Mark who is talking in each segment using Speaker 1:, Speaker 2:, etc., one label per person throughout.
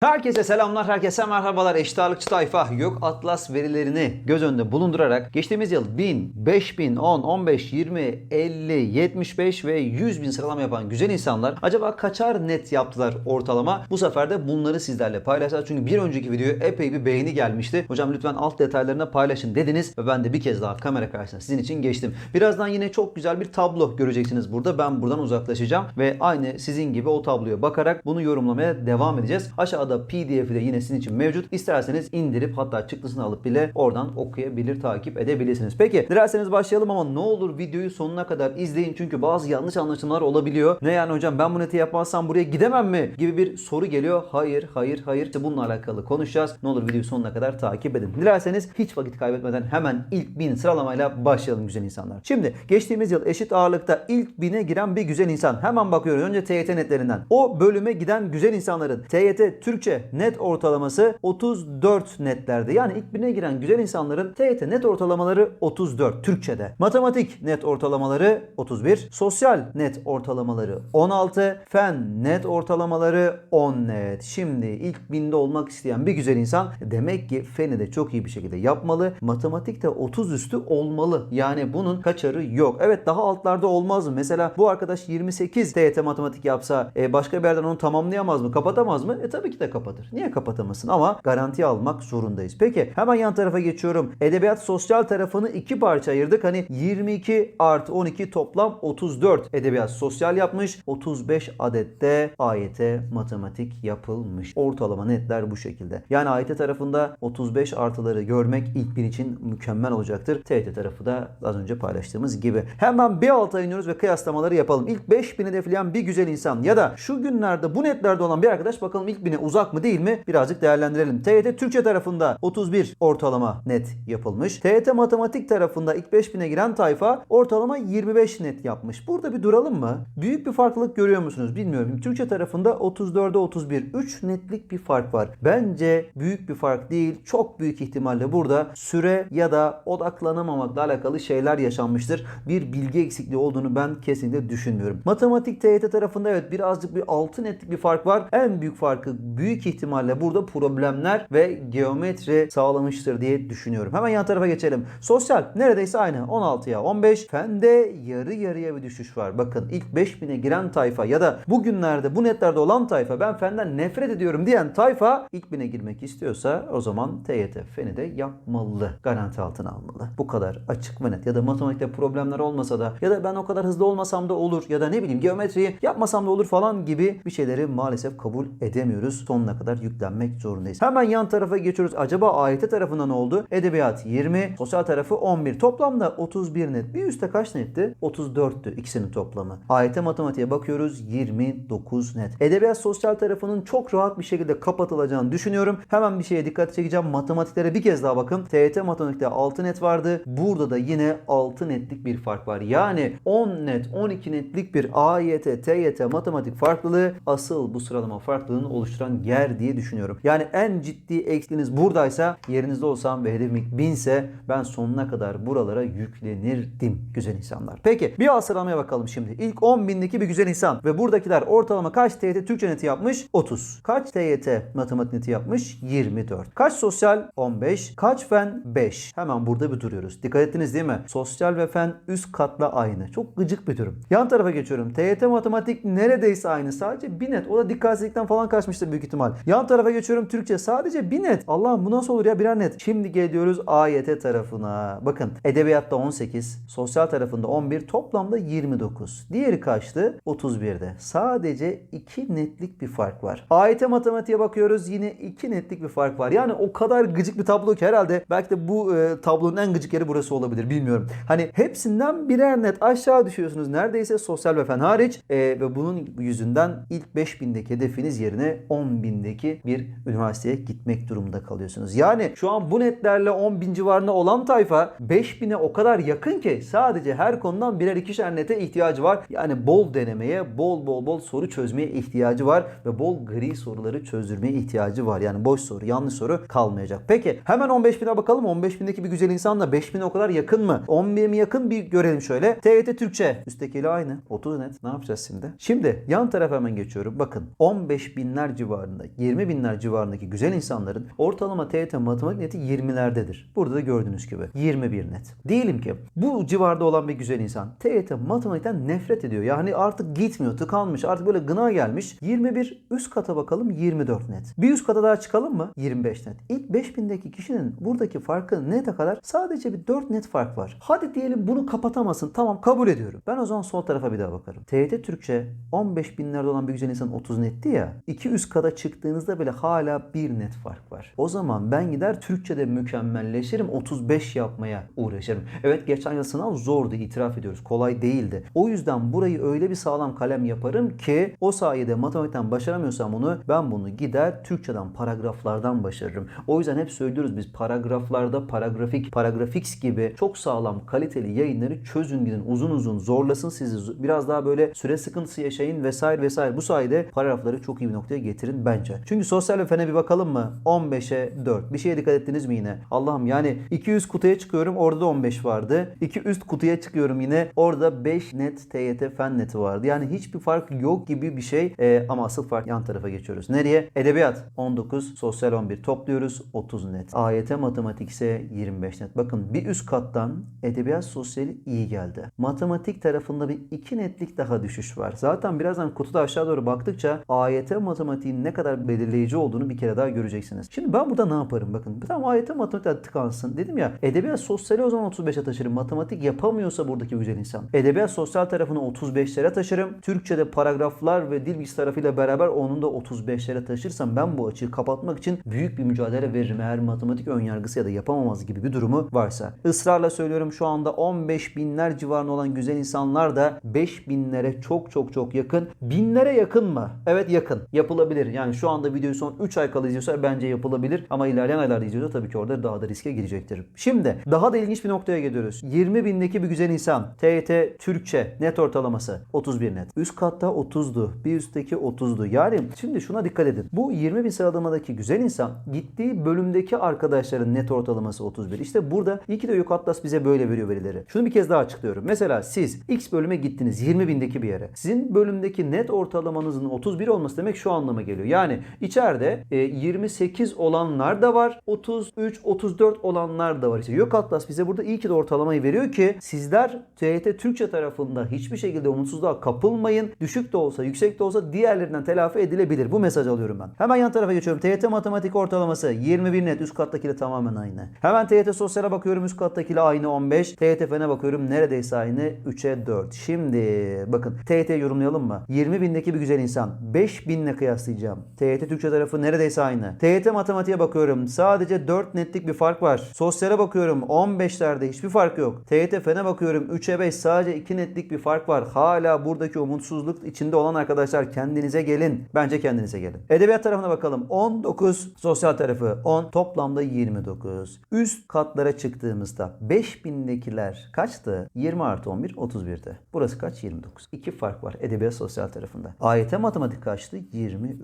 Speaker 1: Herkese selamlar, herkese merhabalar. Eşit ağırlıkçı tayfa yok atlas verilerini göz önünde bulundurarak geçtiğimiz yıl 1000, 5000, 10, 15, 20, 50, 75 ve 100 bin sıralama yapan güzel insanlar acaba kaçar net yaptılar ortalama? Bu sefer de bunları sizlerle paylaşacağız. Çünkü bir önceki videoya epey bir beğeni gelmişti. Hocam lütfen alt detaylarına paylaşın dediniz ve ben de bir kez daha kamera karşısına sizin için geçtim. Birazdan yine çok güzel bir tablo göreceksiniz burada. Ben buradan uzaklaşacağım ve aynı sizin gibi o tabloya bakarak bunu yorumlamaya devam edeceğiz. Aşağıda PDF'i de yine sizin için mevcut. İsterseniz indirip hatta çıktısını alıp bile oradan okuyabilir, takip edebilirsiniz. Peki dilerseniz başlayalım ama ne olur videoyu sonuna kadar izleyin. Çünkü bazı yanlış anlaşılmalar olabiliyor. Ne yani hocam ben bu neti yapmazsam buraya gidemem mi? Gibi bir soru geliyor. Hayır, hayır, hayır. İşte bununla alakalı konuşacağız. Ne olur videoyu sonuna kadar takip edin. Dilerseniz hiç vakit kaybetmeden hemen ilk 1000 sıralamayla başlayalım güzel insanlar. Şimdi geçtiğimiz yıl eşit ağırlıkta ilk 1000'e giren bir güzel insan. Hemen bakıyoruz önce TYT netlerinden. O bölüme giden güzel insanların TYT Türkçe net ortalaması 34 netlerde. Yani ilk 1000'e giren güzel insanların TYT net ortalamaları 34 Türkçe'de. Matematik net ortalamaları 31. Sosyal net ortalamaları 16. Fen net ortalamaları 10 net. Şimdi ilk 1000'de olmak isteyen bir güzel insan demek ki feni de çok iyi bir şekilde yapmalı. Matematikte 30 üstü olmalı. Yani bunun kaçarı yok. Evet daha altlarda olmaz mı? Mesela bu arkadaş 28 TYT matematik yapsa e, başka bir yerden onu tamamlayamaz mı? Kapatamaz mı? E tabii ki de kapatır. Niye kapatamasın? Ama garanti almak zorundayız. Peki hemen yan tarafa geçiyorum. Edebiyat sosyal tarafını iki parça ayırdık. Hani 22 artı 12 toplam 34 edebiyat sosyal yapmış. 35 adette AYT matematik yapılmış. Ortalama netler bu şekilde. Yani AYT tarafında 35 artıları görmek ilk bir için mükemmel olacaktır. TYT tarafı da az önce paylaştığımız gibi. Hemen bir alta iniyoruz ve kıyaslamaları yapalım. İlk 5000'i hedefleyen bir güzel insan ya da şu günlerde bu netlerde olan bir arkadaş bakalım ilk 1000'e uzak mı değil mi birazcık değerlendirelim. TYT Türkçe tarafında 31 ortalama net yapılmış. TYT matematik tarafında ilk 5000'e giren tayfa ortalama 25 net yapmış. Burada bir duralım mı? Büyük bir farklılık görüyor musunuz bilmiyorum. Türkçe tarafında 34'e 31. 3 netlik bir fark var. Bence büyük bir fark değil. Çok büyük ihtimalle burada süre ya da odaklanamamakla alakalı şeyler yaşanmıştır. Bir bilgi eksikliği olduğunu ben kesinlikle düşünmüyorum. Matematik TYT tarafında evet birazcık bir 6 netlik bir fark var. En büyük farkı büyük ihtimalle burada problemler ve geometri sağlamıştır diye düşünüyorum. Hemen yan tarafa geçelim. Sosyal neredeyse aynı. 16'ya 15. Fende yarı yarıya bir düşüş var. Bakın ilk 5000'e giren tayfa ya da bugünlerde bu netlerde olan tayfa ben fenden nefret ediyorum diyen tayfa ilk 1000'e girmek istiyorsa o zaman TYT feni de yapmalı. Garanti altına almalı. Bu kadar açık ve net. Ya da matematikte problemler olmasa da ya da ben o kadar hızlı olmasam da olur ya da ne bileyim geometriyi yapmasam da olur falan gibi bir şeyleri maalesef kabul edemiyoruz. Sonuna kadar yüklenmek zorundayız. Hemen yan tarafa geçiyoruz. Acaba AYT tarafında ne oldu? Edebiyat 20, sosyal tarafı 11. Toplamda 31 net. Bir üstte kaç netti? 34'tü ikisinin toplamı. AYT matematiğe bakıyoruz 29 net. Edebiyat sosyal tarafının çok rahat bir şekilde kapatılacağını düşünüyorum. Hemen bir şeye dikkat çekeceğim. Matematiklere bir kez daha bakın. TYT matematikte 6 net vardı. Burada da yine 6 netlik bir fark var. Yani 10 net, 12 netlik bir AYT, TYT matematik farklılığı asıl bu sıralama farklılığını oluşturan yer diye düşünüyorum. Yani en ciddi eksiğiniz buradaysa yerinizde olsam ve hedefim ilk 1000 ise ben sonuna kadar buralara yüklenirdim güzel insanlar. Peki bir sıralamaya bakalım şimdi. İlk 10 bindeki bir güzel insan ve buradakiler ortalama kaç TYT Türkçe neti yapmış? 30. Kaç TYT matematik neti yapmış? 24. Kaç sosyal? 15. Kaç fen? 5. Hemen burada bir duruyoruz. Dikkat ettiniz değil mi? Sosyal ve fen üst katla aynı. Çok gıcık bir durum. Yan tarafa geçiyorum. TYT matematik neredeyse aynı. Sadece bir net. O da dikkatsizlikten falan kaçmıştır büyük ihtimal. Yan tarafa geçiyorum Türkçe. Sadece bir net. Allah'ım bu nasıl olur ya birer net. Şimdi geliyoruz AYT tarafına. Bakın edebiyatta 18, sosyal tarafında 11, toplamda 29. Diğeri kaçtı? 31'de. Sadece 2 netlik bir fark var. AYT matematiğe bakıyoruz. Yine 2 netlik bir fark var. Yani o kadar gıcık bir tablo ki herhalde belki de bu e, tablonun en gıcık yeri burası olabilir. Bilmiyorum. Hani hepsinden birer net aşağı düşüyorsunuz. Neredeyse sosyal ve fen hariç. E, ve bunun yüzünden ilk 5000'deki hedefiniz yerine 10.000'deki bir üniversiteye gitmek durumunda kalıyorsunuz. Yani şu an bu netlerle 10.000 civarında olan tayfa 5000'e o kadar yakın ki sadece her konudan birer ikişer nete ihtiyacı var. Yani bol denemeye, bol bol bol soru çözmeye ihtiyacı var ve bol gri soruları çözdürmeye ihtiyacı var. Yani boş soru, yanlış soru kalmayacak. Peki hemen 15.000'e bakalım. 15.000'deki bir güzel insanla 5.000'e o kadar yakın mı? 11'e mi yakın bir görelim şöyle. TYT Türkçe. Üsttekiyle aynı. 30 net. Ne yapacağız şimdi? Şimdi yan tarafa hemen geçiyorum. Bakın 15 binler civarı civarında, 20 binler civarındaki güzel insanların ortalama TYT matematik neti 20'lerdedir. Burada da gördüğünüz gibi 21 net. Diyelim ki bu civarda olan bir güzel insan TYT matematikten nefret ediyor. Yani artık gitmiyor, tıkanmış, artık böyle gına gelmiş. 21 üst kata bakalım 24 net. Bir üst kata daha çıkalım mı? 25 net. İlk 5000'deki kişinin buradaki farkı ne kadar? Sadece bir 4 net fark var. Hadi diyelim bunu kapatamasın. Tamam kabul ediyorum. Ben o zaman sol tarafa bir daha bakarım. TYT Türkçe 15 binlerde olan bir güzel insan 30 netti ya. İki üst kata çıktığınızda bile hala bir net fark var. O zaman ben gider Türkçe'de mükemmelleşirim. 35 yapmaya uğraşırım. Evet geçen yıl sınav zordu itiraf ediyoruz. Kolay değildi. O yüzden burayı öyle bir sağlam kalem yaparım ki o sayede matematikten başaramıyorsam bunu ben bunu gider Türkçeden paragraflardan başarırım. O yüzden hep söylüyoruz biz paragraflarda paragrafik, paragrafix gibi çok sağlam kaliteli yayınları çözün gidin uzun uzun zorlasın sizi. Biraz daha böyle süre sıkıntısı yaşayın vesaire vesaire. Bu sayede paragrafları çok iyi bir noktaya getirin bence. Çünkü sosyal ve fene bir bakalım mı? 15'e 4. Bir şeye dikkat ettiniz mi yine? Allah'ım yani 200 kutuya çıkıyorum orada da 15 vardı. 2 üst kutuya çıkıyorum yine orada 5 net TYT fen neti vardı. Yani hiçbir fark yok gibi bir şey Ee, ama asıl fark yan tarafa geçiyoruz. Nereye? Edebiyat 19, sosyal 11 topluyoruz 30 net. AYT matematik ise 25 net. Bakın bir üst kattan edebiyat sosyali iyi geldi. Matematik tarafında bir 2 netlik daha düşüş var. Zaten birazdan kutuda aşağı doğru baktıkça AYT matematiğin ne kadar belirleyici olduğunu bir kere daha göreceksiniz. Şimdi ben burada ne yaparım? Bakın tamam AYT matematik tıkansın. Dedim ya edebiyat sosyali o zaman 35'e taşırım. Matematik yapamıyorsa buradaki güzel insan. Edebiyat sosyal tarafını 35'lere taşırım. Türkçe'de paragraflar ve dil bilgisi tarafıyla beraber onun da 35'lere taşırsam ben bu açığı kapatmak için büyük bir mücadele veririm. Eğer matematik ön yargısı ya da yapamamaz gibi bir durumu varsa. Israrla söylüyorum şu anda 15 binler civarında olan güzel insanlar da 5 binlere çok çok çok yakın. Binlere yakın mı? Evet yakın. Yapılabilir. Yani şu anda videoyu son 3 ay kala izliyorsa bence yapılabilir. Ama ilerleyen aylarda izliyorsa tabii ki orada daha da riske girecektir. Şimdi daha da ilginç bir noktaya geliyoruz. 20 bindeki bir güzel insan. TYT Türkçe net ortalaması 31 net. Üst katta 30'du. Bir üstteki 30'du. Yani şimdi şuna dikkat edin. Bu 20 bin sıralamadaki güzel insan gittiği bölümdeki arkadaşların net ortalaması 31. İşte burada iyi ki de Yok Atlas bize böyle veriyor verileri. Şunu bir kez daha açıklıyorum. Mesela siz X bölüme gittiniz 20 bindeki bir yere. Sizin bölümdeki net ortalamanızın 31 olması demek şu anlama geliyor. Yani içeride e, 28 olanlar da var. 33, 34 olanlar da var. İşte Yok Atlas bize burada iyi ki de ortalamayı veriyor ki sizler TYT Türkçe tarafında hiçbir şekilde umutsuzluğa kapılmayın. Düşük de olsa, yüksek de olsa diğerlerinden telafi edilebilir. Bu mesaj alıyorum ben. Hemen yan tarafa geçiyorum. TYT matematik ortalaması 21 net. Üst kattakiyle tamamen aynı. Hemen TYT sosyale bakıyorum. Üst kattakiyle aynı 15. TYT fene bakıyorum. Neredeyse aynı 3'e 4. Şimdi bakın TYT yorumlayalım mı? 20 bindeki bir güzel insan. 5 binle kıyaslayacağım. TYT Türkçe tarafı neredeyse aynı. TYT matematiğe bakıyorum. Sadece 4 netlik bir fark var. Sosyale bakıyorum. 15'lerde hiçbir fark yok. TYT fene bakıyorum. 3'e 5 sadece 2 netlik bir fark var. Hala buradaki umutsuzluk içinde olan arkadaşlar kendinize gelin. Bence kendinize gelin. Edebiyat tarafına bakalım. 19 sosyal tarafı 10 toplamda 29. Üst katlara çıktığımızda 5000'dekiler kaçtı? 20 artı 11 31'di. Burası kaç? 29. İki fark var edebiyat sosyal tarafında. AYT matematik kaçtı? 23.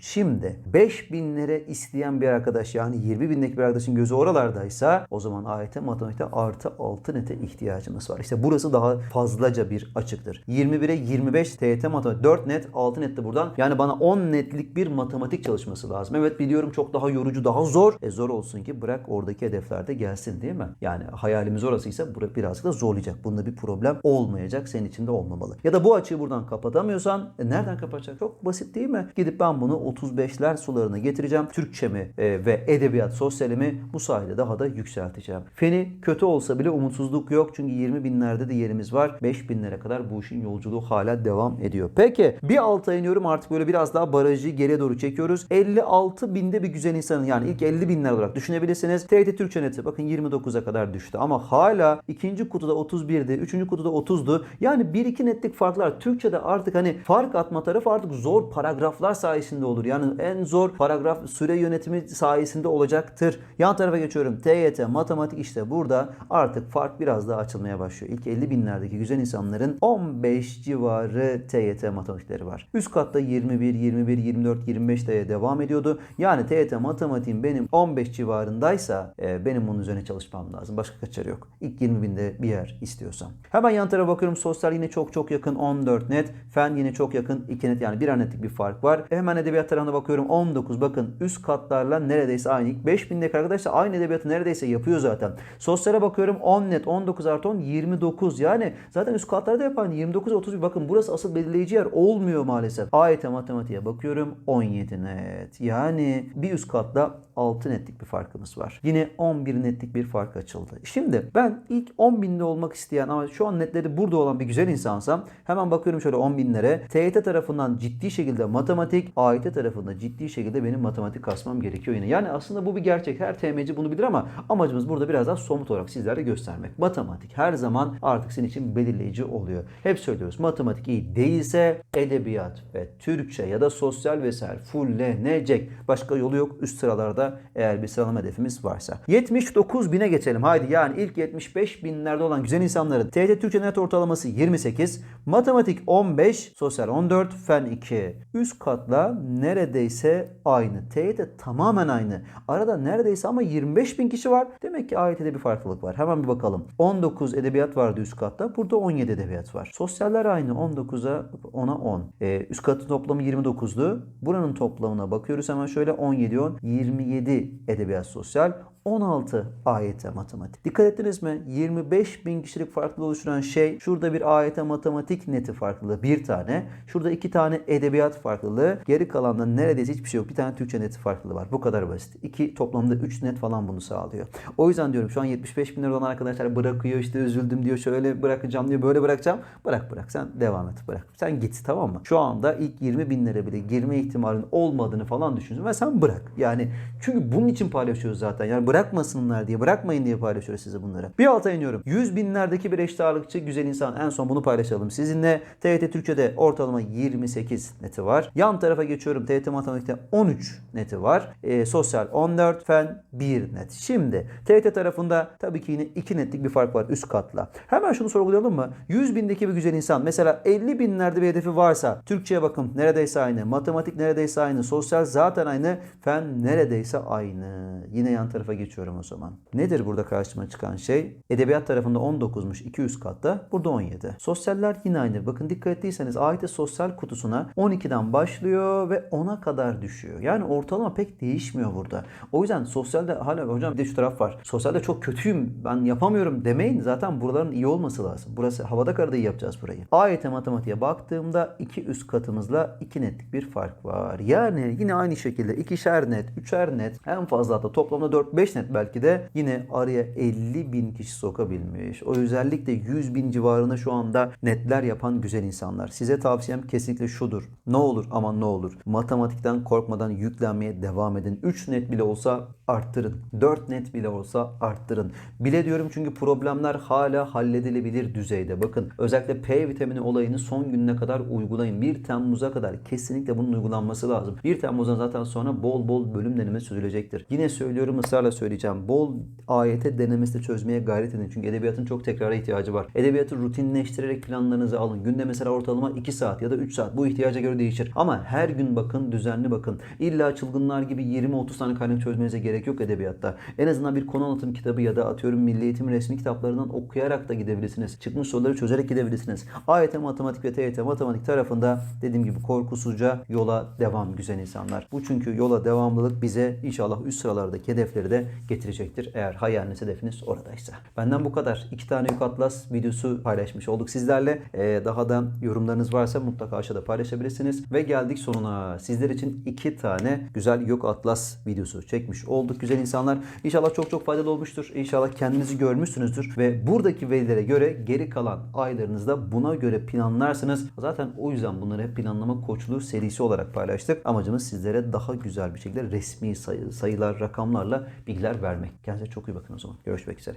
Speaker 1: Şimdi 5000'lere isteyen bir arkadaş yani 20 bindeki bir arkadaşın gözü oralardaysa o zaman AYT matematikte artı 6 nete ihtiyacımız var. İşte burası daha fazlaca bir açıktır. 21'e 25 TYT matematik 4 net 6 net de buradan. Yani bana 10 netlik bir matematik çalışması lazım. Evet biliyorum çok daha yorucu daha zor. E zor olsun ki bırak oradaki hedeflerde gelsin değil mi? Yani hayalimiz orasıysa birazcık da zorlayacak. Bunda bir problem olmayacak. Senin için de olmamalı. Ya da bu açığı buradan kapatamıyorsan e nereden kapatacak? Çok basit değil mi? Gidip ben bunu 35'ler sularına getireceğim. Türkçemi e, ve edebiyat sosyalimi bu sayede daha da yükselteceğim. Feni kötü olsa bile umutsuzluk yok. Çünkü 20 binlerde de yerimiz var. 5 binlere kadar bu işin yolculuğu hala devam ediyor. Peki bir alta iniyorum artık böyle biraz daha barajı geriye doğru çekiyoruz. 56 binde bir güzel insanın yani ilk 50 binler olarak düşünebilirsiniz. TRT Türkçe neti bakın 29'a kadar düştü ama hala ikinci kutuda 31'di, üçüncü kutuda 30'du. Yani 1-2 netlik farklar. Türkçe'de artık hani fark atma tarafı artık zor paragraflar sayesinde olur. Yani en zor paragraf süre yönetimi sayesinde olacaktır. Yan tarafa geçiyorum. TYT, matematik işte burada artık fark biraz daha açılmaya başlıyor. İlk 50 binlerdeki güzel insanların 15 civarı TYT matematikleri var. Üst katta 21, 21, 24, 25 diye devam ediyordu. Yani TYT matematiğim benim 15 civarındaysa e, benim bunun üzerine çalışmam lazım. Başka kaçarı yok. İlk 20 binde bir yer istiyorsam. Hemen yan tarafa bakıyorum. Sosyal yine çok çok yakın 14 net. Fen yine çok yakın 2 net yani bir netlik bir fark var. E hemen edebiyat tarafına bakıyorum 19. Bakın üst katlarla neredeyse aynı. İlk 5000'deki arkadaşlar aynı edebiyatı neredeyse yapıyor zaten. Sosyale bakıyorum 10 net 19 artı 10 29. Yani zaten üst katlarda aynı 29 31. Bakın burası asıl belirleyici yer olmuyor maalesef. AYT matematiğe bakıyorum 17 net. Yani bir üst katla 6 netlik bir farkımız var. Yine 11 netlik bir fark açıldı. Şimdi ben ilk 10 binde olmak isteyen ama şu an netleri burada olan bir güzel insansam hemen bakıyorum şöyle 10 binlere. TYT tarafından ciddi şekilde matematik, AYT tarafında ciddi şekilde benim matematik kasmam gerekiyor yine. Yani aslında bu bir gerçek. Her TMC bunu bilir ama amacımız burada biraz daha somut olarak sizlere göstermek. Matematik her zaman artık senin için belirleyici oluyor. Hep söylüyoruz. Matematik iyi değilse edebiyat ve Türkçe ya da sosyal vesaire fullenecek. Başka yolu yok üst sıralarda eğer bir sıralama hedefimiz varsa. 79 bine geçelim. Haydi yani ilk 75 binlerde olan güzel insanların TYT Türkçe net ortalaması 28, matematik 15, sosyal 14, fen 2. Üst katla neredeyse aynı. TYT tamamen aynı. Arada neredeyse ama 25 bin kişi var. Demek ki AYT'de bir farklılık var. Hemen bir bakalım. 19 edebiyat vardı üst katta. Burada 17 edebiyat var. Sosyaller aynı. 19'a 10'a 10. Ee, üst katın toplamı 29'du. Buranın toplamına bakıyoruz hemen şöyle 17 10 27 edebiyat sosyal 16 AYT matematik. Dikkat ettiniz mi? 25 bin kişilik farklılığı oluşturan şey şurada bir AYT matematik neti farklılığı bir tane. Şurada iki tane edebiyat farklılığı. Geri kalanda neredeyse hiçbir şey yok. Bir tane Türkçe neti farklılığı var. Bu kadar basit. İki toplamda 3 net falan bunu sağlıyor. O yüzden diyorum şu an 75 bin lira olan arkadaşlar bırakıyor işte üzüldüm diyor şöyle bırakacağım diyor böyle bırakacağım. Bırak bırak sen devam et bırak. Sen git tamam mı? Şu anda ilk 20 bin lira bile girme ihtimalinin olmadığını falan düşünüyorsun ve sen bırak. Yani çünkü bunun için paylaşıyoruz zaten. Yani bırakmasınlar diye bırakmayın diye paylaşıyoruz size bunları. Bir alta iniyorum. 100 binlerdeki bir eşit ağırlıkçı güzel insan. En son bunu paylaşalım sizinle. TYT Türkçe'de ortalama 28 neti var. Yan tarafa geçiyorum. TYT Matematik'te 13 neti var. E, sosyal 14, fen 1 net. Şimdi TYT tarafında tabii ki yine 2 netlik bir fark var üst katla. Hemen şunu sorgulayalım mı? 100 bindeki bir güzel insan mesela 50 binlerde bir hedefi varsa Türkçe'ye bakın neredeyse aynı. Matematik neredeyse aynı. Sosyal zaten aynı. Fen neredeyse aynı. Yine yan tarafa geçiyorum o zaman. Nedir burada karşıma çıkan şey? Edebiyat tarafında 19'muş 2 üst katta. Burada 17. Sosyaller yine aynı. Bakın dikkat ettiyseniz AYT sosyal kutusuna 12'den başlıyor ve 10'a kadar düşüyor. Yani ortalama pek değişmiyor burada. O yüzden sosyalde hala hocam bir de şu taraf var. Sosyalde çok kötüyüm ben yapamıyorum demeyin. Zaten buraların iyi olması lazım. Burası havada karada iyi yapacağız burayı. AYT matematiğe baktığımda 2 üst katımızla 2 netlik bir fark var. Yani yine aynı şekilde ikişer net, üçer net en fazla hatta toplamda 4-5 net belki de yine araya 50 bin kişi sokabilmiş. O özellikle 100 bin civarında şu anda netler yapan güzel insanlar. Size tavsiyem kesinlikle şudur. Ne olur ama ne olur. Matematikten korkmadan yüklenmeye devam edin. 3 net bile olsa arttırın. 4 net bile olsa arttırın. Bile diyorum çünkü problemler hala halledilebilir düzeyde. Bakın özellikle P vitamini olayını son gününe kadar uygulayın. 1 Temmuz'a kadar kesinlikle bunun uygulanması lazım. 1 Temmuz'dan zaten sonra bol bol bölüm deneme süzülecektir. Yine söylüyorum ısrarla söyleyeceğim. Bol AYT denemesi de çözmeye gayret edin. Çünkü edebiyatın çok tekrara ihtiyacı var. Edebiyatı rutinleştirerek planlarınızı alın. Günde mesela ortalama 2 saat ya da 3 saat. Bu ihtiyaca göre değişir. Ama her gün bakın, düzenli bakın. İlla çılgınlar gibi 20-30 tane kaynak çözmenize gerek yok edebiyatta. En azından bir konu anlatım kitabı ya da atıyorum Milli Eğitim resmi kitaplarından okuyarak da gidebilirsiniz. Çıkmış soruları çözerek gidebilirsiniz. AYT matematik ve TYT matematik tarafında dediğim gibi korkusuzca yola devam güzel insanlar. Bu çünkü yola devamlılık bize inşallah üst sıralardaki hedefleri de getirecektir. Eğer hayaliniz hedefiniz oradaysa. Benden bu kadar. İki tane Yük Atlas videosu paylaşmış olduk sizlerle. Ee, daha da yorumlarınız varsa mutlaka aşağıda paylaşabilirsiniz. Ve geldik sonuna. Sizler için iki tane güzel Yük Atlas videosu çekmiş olduk güzel insanlar. İnşallah çok çok faydalı olmuştur. İnşallah kendinizi görmüşsünüzdür. Ve buradaki verilere göre geri kalan aylarınızda buna göre planlarsınız. Zaten o yüzden bunları hep planlama koçluğu serisi olarak paylaştık. Amacımız sizlere daha güzel bir şekilde resmi sayı, sayılar, rakamlarla bilgiler vermek. Kendinize çok iyi bakın o zaman. Görüşmek üzere.